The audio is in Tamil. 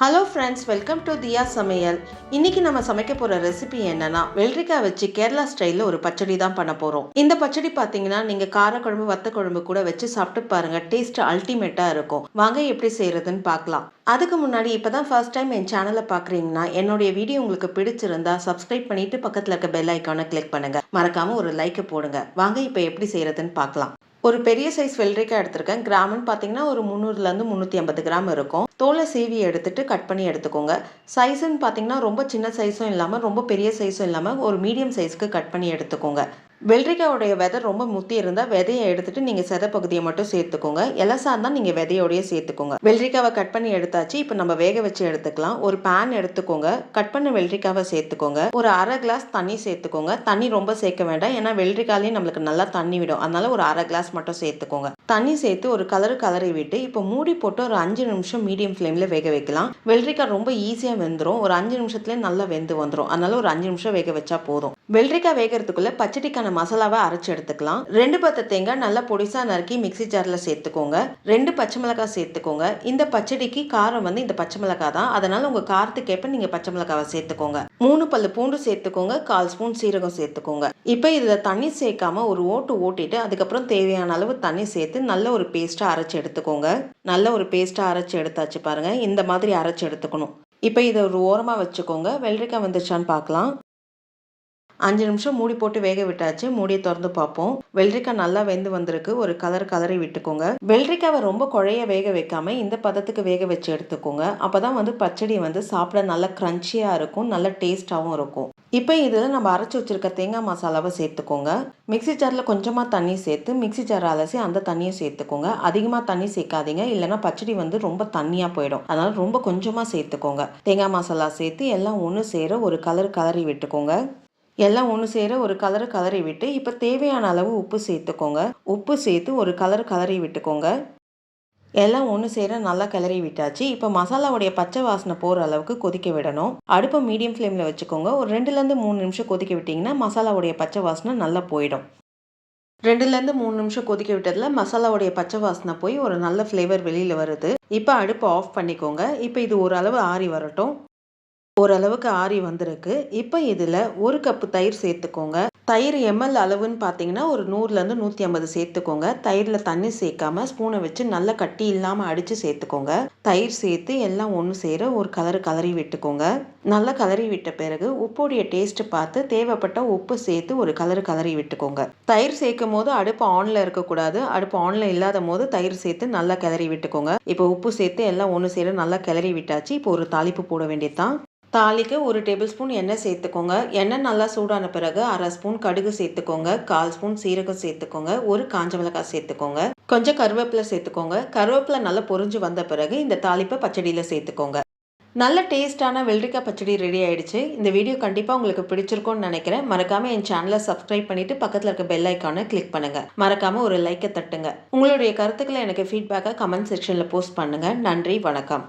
Hello friends welcome to Thiya சமையல் இன்னைக்கு நம்ம சமைக்க போகிற ரெசிபி என்னன்னா வெள்ளரிக்காய் வச்சு கேரளா ஸ்டைலில் ஒரு பச்சடி தான் பண்ண போகிறோம் இந்த பச்சடி பார்த்தீங்கன்னா நீங்கள் காரக்குழம்பு வத்த குழம்பு கூட வச்சு சாப்பிட்டு பாருங்க டேஸ்ட் அல்டிமேட்டாக இருக்கும். வாங்க எப்படி செய்கிறதுன்னு பார்க்கலாம் அதுக்கு முன்னாடி இப்போ தான் ஃபர்ஸ்ட் டைம் என் சேனலை பார்க்குறீங்கன்னா என்னுடைய வீடியோ உங்களுக்கு பிடிச்சிருந்தா சப்ஸ்கிரைப் பண்ணிட்டு பக்கத்தில் இருக்க பெல் ஐக்கானை கிளிக் பண்ணுங்கள் மறக்காமல் ஒரு லைக்கை போடுங்க. வாங்க இப்போ எப்படி செய்கிறதுன்னு பார்க்கலாம் ஒரு பெரிய சைஸ் வெள்ளரிக்காய் எடுத்திருக்கேன். கிராமுன்னு பார்த்தீங்கன்னா ஒரு முந்நூறுலேருந்து முந்நூற்றி ஐம்பது கிராம் இருக்கும். தோலை சீவி எடுத்துட்டு கட் பண்ணி எடுத்துக்கோங்க. சைஸுன்னு பார்த்தீங்கன்னா ரொம்ப சின்ன சைஸும் இல்லாமல் ரொம்ப பெரிய சைஸும் இல்லாமல் ஒரு மீடியம் சைஸ்க்கு கட் பண்ணி எடுத்துக்கோங்க. வெள்ளரிக்காவுடைய விதை ரொம்ப முத்தி இருந்தால் விதையை எடுத்துட்டு நீங்கள் செத பகுதியை மட்டும் சேர்த்துக்கோங்க. எலசா இருந்தால் நீங்கள் விதையோடய சேர்த்துக்கோங்க. வெள்ளரிக்காவை கட் பண்ணி எடுத்தாச்சு. இப்போ நம்ம வேக வச்சு எடுத்துக்கலாம். ஒரு பேன் எடுத்துக்கோங்க. கட் பண்ண வெள்ளரிக்காவை சேர்த்துக்கோங்க. ஒரு அரை கிளாஸ் தண்ணி சேர்த்துக்கோங்க. தண்ணி ரொம்ப சேர்க்க வேண்டாம். ஏன்னா வெள்ளரிக்காலையும் நம்மளுக்கு நல்லா தண்ணி விடும். அதனால ஒரு அரை கிளாஸ் மட்டும் சேர்த்துக்கோங்க. தண்ணி சேர்த்து ஒரு கலரு கலரை விட்டு இப்போ மூடி போட்டு ஒரு அஞ்சு நிமிஷம் மீடியம் ஃப்ளேமில் வேக வைக்கலாம். வெள்ளரிக்காய் ரொம்ப ஈஸியாக வெந்துடும் ஒரு அஞ்சு நிமிஷத்துலேயே நல்லா வெந்து வந்துடும் அதனால ஒரு அஞ்சு நிமிஷம் வேக வச்சா போதும். வெள்ளரிக்காய் வேகிறதுக்குள்ளே பச்சடிக்கான மசாலாவை அரைச்சி எடுத்துக்கலாம். ரெண்டு பத்து தேங்காய் நல்லா பொடிசா நறுக்கி மிக்ஸி ஜாரில் சேர்த்துக்கோங்க. ரெண்டு பச்சை மிளகாய் சேர்த்துக்கோங்க. இந்த பச்சடிக்கு காரம் வந்து இந்த பச்சை மிளகாய் தான். அதனால உங்க காரத்துக்கேற்ப நீங்க பச்சை மிளகாவை சேர்த்துக்கோங்க. மூணு பல்லு பூண்டு சேர்த்துக்கோங்க. கால் ஸ்பூன் சீரகம் சேர்த்துக்கோங்க. இப்போ இதில் தண்ணி சேர்க்காம ஒரு ஓட்டு ஓட்டிட்டு அதுக்கப்புறம் தேவையான அளவு தண்ணி சேர்த்து நல்ல ஒரு பேஸ்ட்டாக அரைச்சி எடுத்துக்கோங்க. நல்ல ஒரு பேஸ்ட்டாக அரைச்சி எடுத்தாச்சு பாருங்க. இந்த மாதிரி அரைச்சி எடுத்துக்கணும். இப்போ இதை ஒரு ஓரமாக வச்சுக்கோங்க. வெள்ளரிக்காய் வந்துருச்சான்னு பார்க்கலாம். அஞ்சு நிமிஷம் மூடி போட்டு வேக விட்டாச்சு. மூடியை திறந்து பார்ப்போம். வெள்ளரிக்காய் நல்லா வெந்து வந்திருக்கு. ஒரு கலர் கலரி விட்டுக்கோங்க. வெள்ளரிக்காவை ரொம்ப குழைய வேக வைக்காம இந்த பதத்துக்கு வேக வச்சு எடுத்துக்கோங்க. அப்பதான் வந்து பச்சடி வந்து சாப்பிட நல்லா கிரன்ச்சியாக இருக்கும். நல்ல டேஸ்டாகவும் இருக்கும். இப்போ இதில் நம்ம அரைச்சி வச்சிருக்க தேங்காய் மசாலாவை சேர்த்துக்கோங்க. மிக்ஸி ஜாரில் கொஞ்சமாக தண்ணி சேர்த்து மிக்ஸி ஜார் அலசி அந்த தண்ணியை சேர்த்துக்கோங்க. அதிகமாக தண்ணி சேர்க்காதீங்க. இல்லைனா பச்சடி வந்து ரொம்ப தண்ணியாக போயிடும். அதனால் ரொம்ப கொஞ்சமாக சேர்த்துக்கோங்க. தேங்காய் மசாலா சேர்த்து எல்லாம் ஒன்று சேர ஒரு கலர் கலரி விட்டுக்கோங்க. எல்லாம் ஒன்று சேர ஒரு கலரை கலரி விட்டு இப்போ தேவையான அளவு உப்பு சேர்த்துக்கோங்க. உப்பு சேர்த்து ஒரு கலர் கலரி விட்டுக்கோங்க. எல்லாம் ஒன்று சேர நல்லா கிளறி விட்டாச்சு. இப்போ மசாலாவுடைய பச்சை வாசனை போகிற அளவுக்கு கொதிக்க விடணும். அடுப்பை மீடியம் ஃப்ளேமில் வச்சுக்கோங்க. ஒரு ரெண்டுலேருந்து மூணு நிமிஷம் கொதிக்க விட்டிங்கன்னா மசாலாவுடைய பச்சை வாசனை நல்லா போயிடும். ரெண்டுலேருந்து மூணு நிமிஷம் கொதிக்க விட்டதில் மசாலாவுடைய பச்சை வாசனை போய் ஒரு நல்ல ஃப்ளேவர் வெளியில் வருது. இப்போ அடுப்பை ஆஃப் பண்ணிக்கோங்க. இப்போ இது ஓரளவு ஆறி வரட்டும். ஓரளவுக்கு ஆறி வந்திருக்கு. இப்போ இதில் ஒரு கப்பு தயிர் சேர்த்துக்கோங்க. தயிர் எம்எல் அளவுன்னு பார்த்தீங்கன்னா ஒரு நூறுலேருந்து நூற்றி ஐம்பது சேர்த்துக்கோங்க. தயிரில் தண்ணி சேர்க்காம ஸ்பூனை வச்சு நல்லா கட்டி இல்லாமல் அடித்து சேர்த்துக்கோங்க. தயிர் சேர்த்து எல்லாம் ஒன்று சேர ஒரு கலர் கலரி விட்டுக்கோங்க. நல்லா கலரி விட்ட பிறகு உப்புடைய டேஸ்ட் பார்த்து தேவைப்பட்ட உப்பு சேர்த்து ஒரு கலரு கலரி விட்டுக்கோங்க. தயிர் சேர்க்கும் போது அடுப்பு ஆனில் இருக்கக்கூடாது. அடுப்பு ஆனில் இல்லாத போது தயிர் சேர்த்து நல்லா கிளறி விட்டுக்கோங்க. இப்போ உப்பு சேர்த்து எல்லாம் ஒன்று சேர நல்லா கிளறி விட்டாச்சு. இப்போ ஒரு தாளிப்பு போட வேண்டியதுதான். தாளிக்கு ஒரு டேபிள் ஸ்பூன் எண்ணெய் சேர்த்துக்கோங்க. எண்ணெய் நல்லா சூடான பிறகு அரை ஸ்பூன் கடுகு சேர்த்துக்கோங்க. கால் ஸ்பூன் சீரகம் சேர்த்துக்கோங்க. ஒரு காஞ்ச மிளகாய் சேர்த்துக்கோங்க. கொஞ்சம் கருவேப்பிலை சேர்த்துக்கோங்க. கருவேப்பிலை நல்லா பொறிஞ்சு வந்த பிறகு இந்த தாளிப்பை பச்சடியில் சேர்த்துக்கோங்க. நல்ல டேஸ்டான வெள்ளரிக்காய் பச்சடி ரெடி ஆயிடுச்சு. இந்த வீடியோ கண்டிப்பாக உங்களுக்கு பிடிச்சிருக்கும்னு நினைக்கிறேன். மறக்காம என் சேனலை சப்ஸ்கிரைப் பண்ணிட்டு பக்கத்தில் இருக்க பெல் ஐக்கானை கிளிக் பண்ணுங்க. மறக்காம ஒரு லைக்கை தட்டுங்க. உங்களுடைய கருத்துக்களை எனக்கு ஃபீட்பேக்காக கமெண்ட் செக்ஷனில் போஸ்ட் பண்ணுங்க. நன்றி வணக்கம்.